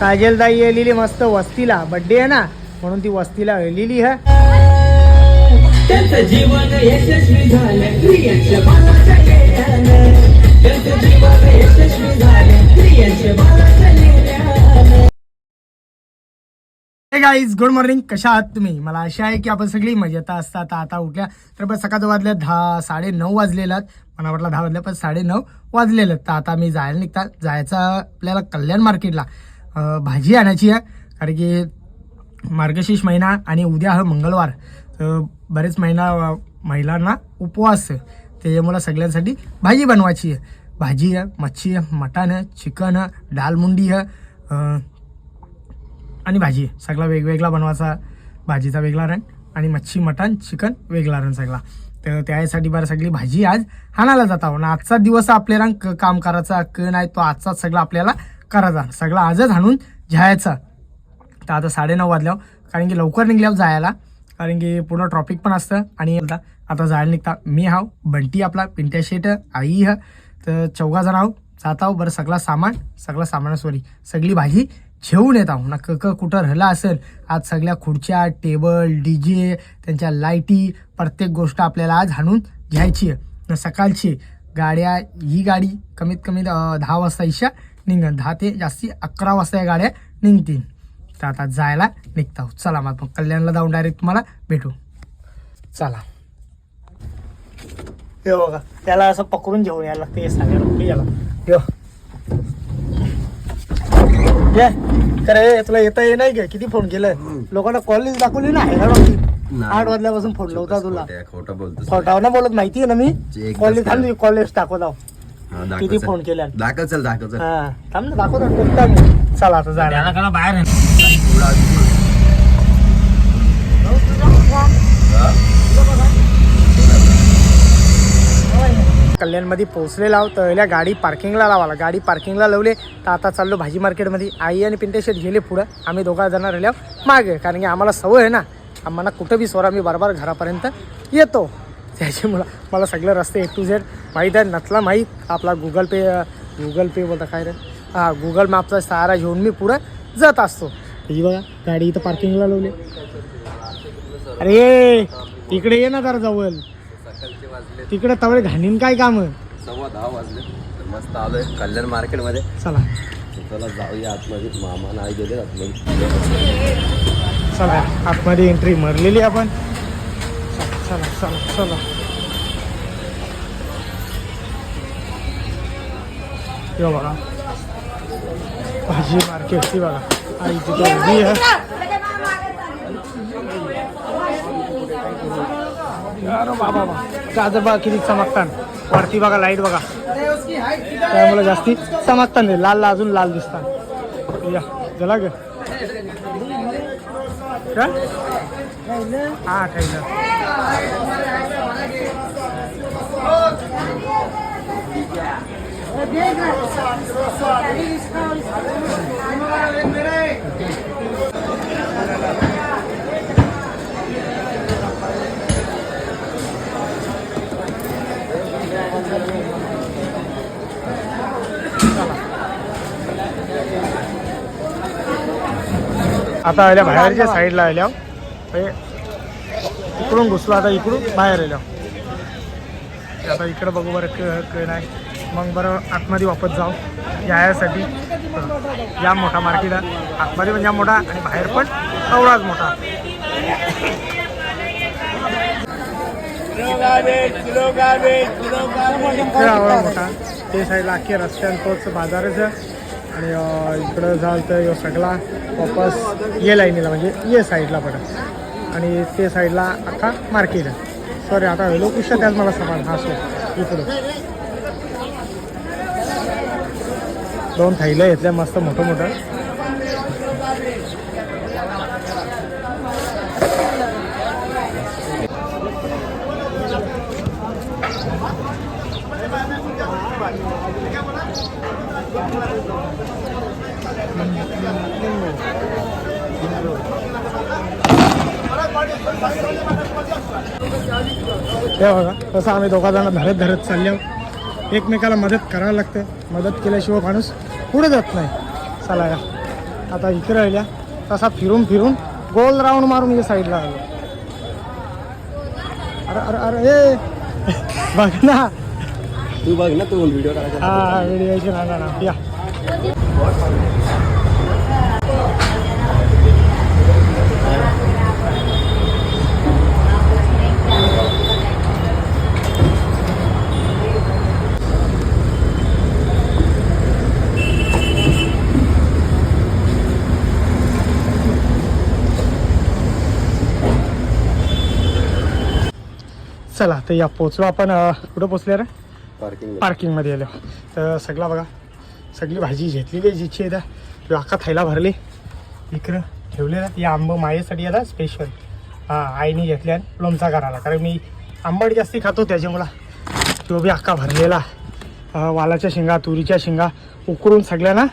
काजल ताई येलेली मस्त वस्तीला बड्डे आहे ना म्हणून ती वस्तीला येलेली जीवन यशस्वी झालं जीवन यशस्वी झालं. हे गाईज गुड मॉर्निंग कशा आहात तुम्ही? मला आशा आहे की आपण सगळी मजेत असतात. आता उठल्या तर बस सकाळचं वाजल्या दहा साडे नऊ वाजलेलं मला वाटलं दहा वाजल्या पण साडे नऊ वाजलेलं तर आता मी जायला निघतात. जायचं आपल्याला कल्याण मार्केटला भाजी आणायची आहे. कारण की मार्गशीर्ष महिना आणि उद्या हा मंगळवार. तर बरेच महिना महिलांना उपवास ते मला सगळ्यांसाठी भाजी बनवायची आहे. भाजी आहे मच्छी आहे मटण आहे चिकन आहे डालमुंडी आहे आणि भाजी सगळा वेगवेगळा बनवायचा भाजीचा वेगळा रन आणि मच्छी मटण चिकन वेगळा रन सगळा. तर त्यासाठी बरं सगळी भाजी आज हाणायला जात आणि आजचा दिवस आपल्याला क- काम करायचा क नाही तो आजचाच सगळं आपल्याला करायचा. सगळा आजच हाणून घ्यायचा. तर आता साडेनऊ वाजल्यावर कारण की लवकर निघल्यावर जायला. कारण की पूर्ण ट्रॉफिक पण असतं. आणि आता आता जायला निघता. मी हाव बंटी आपला पिंट्या शेट आई ह. तर चौघा जण आहो जात आहो. बरं सगळा सामान सगळं सामान सॉरी सगळी भाजी घेऊन येत आहो. ना क कुठं राहिला असेल आज सगळ्या खुर्च्या टेबल डी जे त्यांच्या लाईटी प्रत्येक गोष्ट आपल्याला आज हाणून घ्यायची आहे. सकाळची गाड्या ही गाडी कमीत कमी दहा वाजता इशा निघन दहा ते जास्ती अकरा वाजता या गाड्या निघतील तर आता जायला निघता आहोत. चला मग आपण कल्याणला जाऊन डायरेक्ट तुम्हाला भेटू चला हे बघा त्याला असं पकडून घेऊन यायला लागते सगळ्या याला यो ये खरे तुला येता ये नाही का किती फोन केलं लोकांना कॉलेज दाखवली ना होती आठ वाजल्यापासून फोन नव्हता तुला खोटं बोलतो खोटाव ना बोलत माहिती आहे ना मी कॉलेज थांब कॉलेज दाखवत आहो हा, दाखव किती चल. फोन केल्या दाखव चल दाखव चल. हा थांब ना दाखवत मी. चला आता जायला बाहेर. कल्याणमध्ये पोहोचलेला आहोत तर या गाडी पार्किंगला लावाला गाडी पार्किंगला लावले तर आता चाललो भाजी मार्केटमध्ये आई आणि पिंटे शेट गेले पुढं. आम्ही दोघा जण राहिल्यावर मागे. कारण की आम्हाला सवय आहे ना आम्हाला कुठं बी स्वरा मी बरोबर घरापर्यंत येतो. त्याच्यामुळं मला सगळे रस्ते ए टू झेड माहीत आहे नथला माहीत. आपला गुगल पे गुगल पे बोलता काय रे? हां गुगल मॅपचा सहारा घेऊन मी पुढं जात असतो. ही बघा गाडी इथं पार्किंगला लावली. अरे इकडे ये ना जरा जवळ. तिकडे तवळे घाणीन काय काम? सव्वा दहा वाजले. तर मस्त आलोय कल्याण मार्केटमध्ये चला चला जाऊया आतमध्ये. मामा नाही गेले आतमध्ये. चला आतमध्ये एंट्री मारलेली आपण. चला चला चला. यो बघा. भाजी बघा. आई तिथे उभी आहे. बाबा बा गाजर बघा किती चमकतात वरती बघा लाइट बघा. त्यामुळे जास्ती चमकतात नाही. लाल लाल अजून लाल दिसतात या चला ग. का हा खायला आता आल्या बाहेरच्या साईडला आल्या हे इकडून घुसलो आता इकडून बाहेर आलो. आता इकडं बघू बरं क नाही. मग बरं आतमध्ये वापस जाऊ. यासाठी. या मोठा मार्केट आहे. आतमध्ये पण या मोठा आणि बाहेर पण एवढाच मोठा. एवढा मोठा. ते साईडला अख्खे रस्त्यान तोच बाजारच आणि इकडं जाल तर सगळा. वापस ये लाईनीला म्हणजे ये साईडला पडत आणि ते साईडला अख्खा मार्केट आहे सॉरी आता लोकुशा त्याच मला समान हा सो इकडं. दोन थाईला घेतल्या मस्त मोठं मोठं. ते बघा तसं आम्ही दोघा जण धरत धरत चालले आहोत. एकमेकाला मदत करावं लागतं. मदत केल्याशिवाय माणूस पुढे जात नाही. चला या. आता इकडे राहिल्या. तसा फिरून फिरून गोल राऊंड मारून या साईडला आलो. अरे अरे अरे ए! बघ ना. तू बघ ना तू व्हिडिओ करायचा हा ना या. चला तर या पोचलो आपण कुठं पोचले रे? पार्किंग पार्किंगमध्ये आलो. तर सगळा बघा सगळी भाजी घेतलेली आहे जिची आहे त्या अख्खा थैला भरले. इकडं ठेवलेला या आंब मायेसाठी आता स्पेशल हां आईने घेतल्या लोणचा करायला. कारण मी आंबट जास्ती खातो त्याच्यामुळं. तो बी अख्खा भरलेला. वालाच्या शेंगा तुरीच्या शेंगा उकळून सगळ्यांना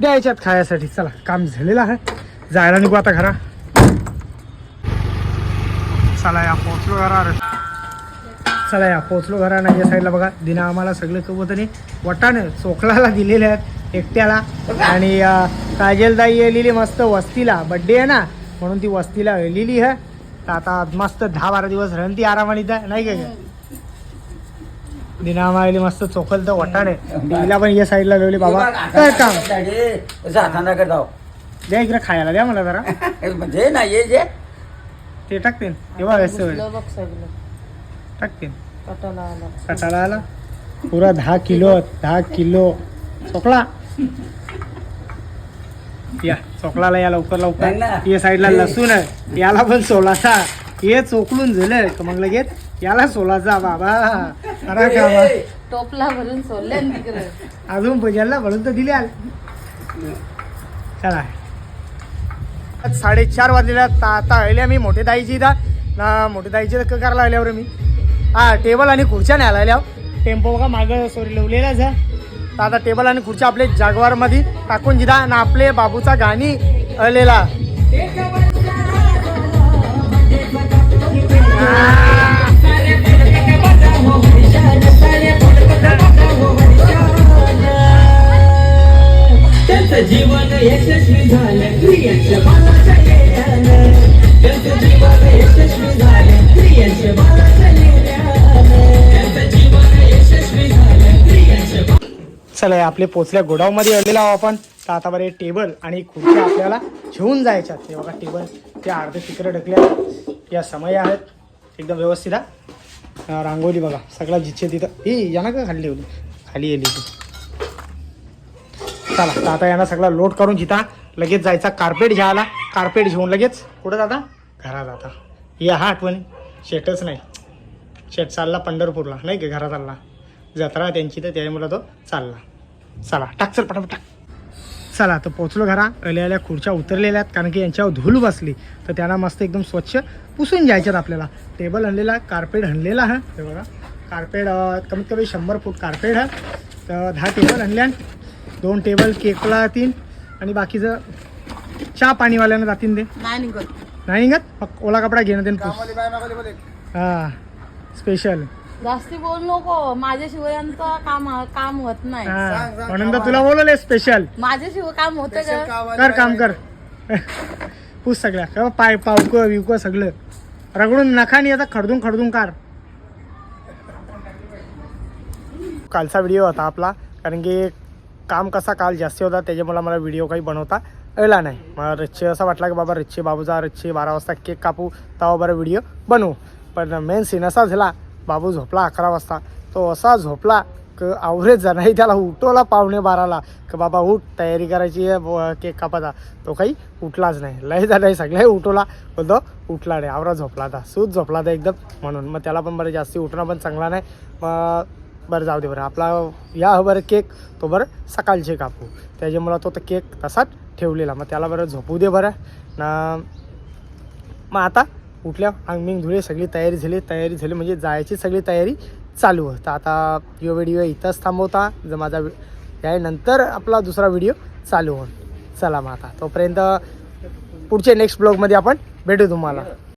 द्यायच्यात खायासाठी. चला काम झालेलं आहे. जायला निघू आता घरा. चला या पोचलो घरा. चला या पोचलो घरा नाही या साईडला बघा. दिना आम्हाला सगळे कबूतरी वटाने चोखलाला दिलेले आहेत एकट्याला. आणि अं, काजलताई येलेली मस्त वस्तीला. बड्डे आहे ना? म्हणून ती वस्तीला येलेली आहे. तर आता मस्त दहा बारा दिवस राहून ती आरामाने इथं, नाही काय दिना आम्हाला मस्त चोखल तर वटाणे. तिला पण या साईडला लावली बाबा. कर काम? जाताना करतो द्या इकडे खायला द्या मला जरा. म्हणजे नाही हे जे ते टाकते तेव्हा व्यस्त होईल टाकते. कटाला आला. पुरा दहा किलो दहा किलो. चोकला. या चोकलाला या लवकर. लवकर. या साईडला लसूण आहे. याला पण सोलाचा. हे चोकलून झालं. का मग लगेच याला सोलाचा बाबा. अरे का बा. टोपला भरून सोडले अजून भजनला भरून तर दिले चला. साडेचार वाजलेल्या आता आता आले मी मोठे ताईची इथं. ना मोठे ताईची तर करायला आल्यावर मी. हा टेबल आणि खुर्च्या न्यायला आल्यावर. टेम्पो बघा मागं सोरी लावलेलाच आहे. तर आता टेबल आणि खुर्च्या आपले जागवारमध्ये टाकून दिला ना आपले बाबूचा गाणी आलेला चला आपले पोचल्या गोडाऊनमध्ये आलेलो आहोत आपण. तर आता बरे टेबल आणि खुर्च्या आपल्याला घेऊन जायच्या ते बघा टेबल त्या अर्धे तिकडे ढकल्या या समय आहेत. एकदम व्यवस्थित हा. रांगोली बघा सगळा जिच्छे तिथं. ही यांना का खाल्ली होती खाली येली होती चला तर आता यांना सगळा लोड करून जिथा लगेच जायचा कार्पेट घ्यायला. कार्पेट घेऊन लगेच. कुठं जाता घरात जाता या हा आठवणी. शेटच नाही. शेट चालला पंढरपूरला. नाही का घरात चालला. जत्रा त्यांची तर त्यामुळे तो चालला. चला टाक चल पटापट टाक. चला तर पोचलो घरा. आल्या खुर्च्या उतरलेल्या आहेत कारण की यांच्यावर धूल बसली. तर त्यांना मस्त एकदम स्वच्छ पुसून घ्यायच्यात आपल्याला. टेबल आणलेला कार्पेट आणलेला आहे. हे बघा. कार्पेट कमीत कमी शंभर फूट कार्पेट आहे. तर दहा टेबल आणल्या दोन टेबल केकला तीन. आणि बाकीचं चहा पाणीवाल्यानं जातीन ते नाही निघत. नाही निघत? मग ओला कपडा घेणं ते हां. स्पेशल जास्ती बोल नको. माझ्याशिवाय यांचं काम काम होत नाही. हां. म्हणून तर तुला बोलवले स्पेशल माझ्याशिवाय काम होतं का? कर काम कर. पूस सगळ्या. का पाय पावक विवक सगळं. रगडून नखानी आता खडदून खडदून कार कालचा व्हिडिओ होता आपला कारण की काम कसा काल जास्ती होता त्याच्यामुळे मला व्हिडिओ काही बनवता आला नाही. मला रच्चे असा वाटला की बाबा रच्चे बाबूचा रच्चे बारा वाजता केक कापू तेव्हा बरं व्हिडिओ बनवू. पण मेन सीन असा झाला. बाबू झोपला अकरा वाजता. तो असा झोपला क आवरेज नाही त्याला उठवला पावणे बाराला. का बाबा उठ तयारी करायची आहे केक कापाचा तो काही उठलाच नाही. लय झालं सगळे उठवला. बोलतो उठला नाही. आवरा झोपला आता. सूज झोपला आता एकदम म्हणून. मग त्याला पण बरं जास्ती उठणं पण चांगला नाही. मग बरं जाऊ दे बरं. आपला या बरं केक तो बरं सकाळचे कापू. त्याच्यामुळं तो तर केक तसाच ठेवलेला. मग त्याला बरं झोपू दे बरं. ना मग आता उठल्या अंगमिंग धुळे सगळी तयारी झाली. तयारी झाली म्हणजे जायची सगळी तयारी चालू. आहे तर आता यो व्हिडिओ इथंच थांबवता. जर माझा वि- यानंतर आपला दुसरा व्हिडिओ चालू होईल. चला मग आता. तोपर्यंत पुढच्या नेक्स्ट ब्लॉगमध्ये आपण भेटू तुम्हाला.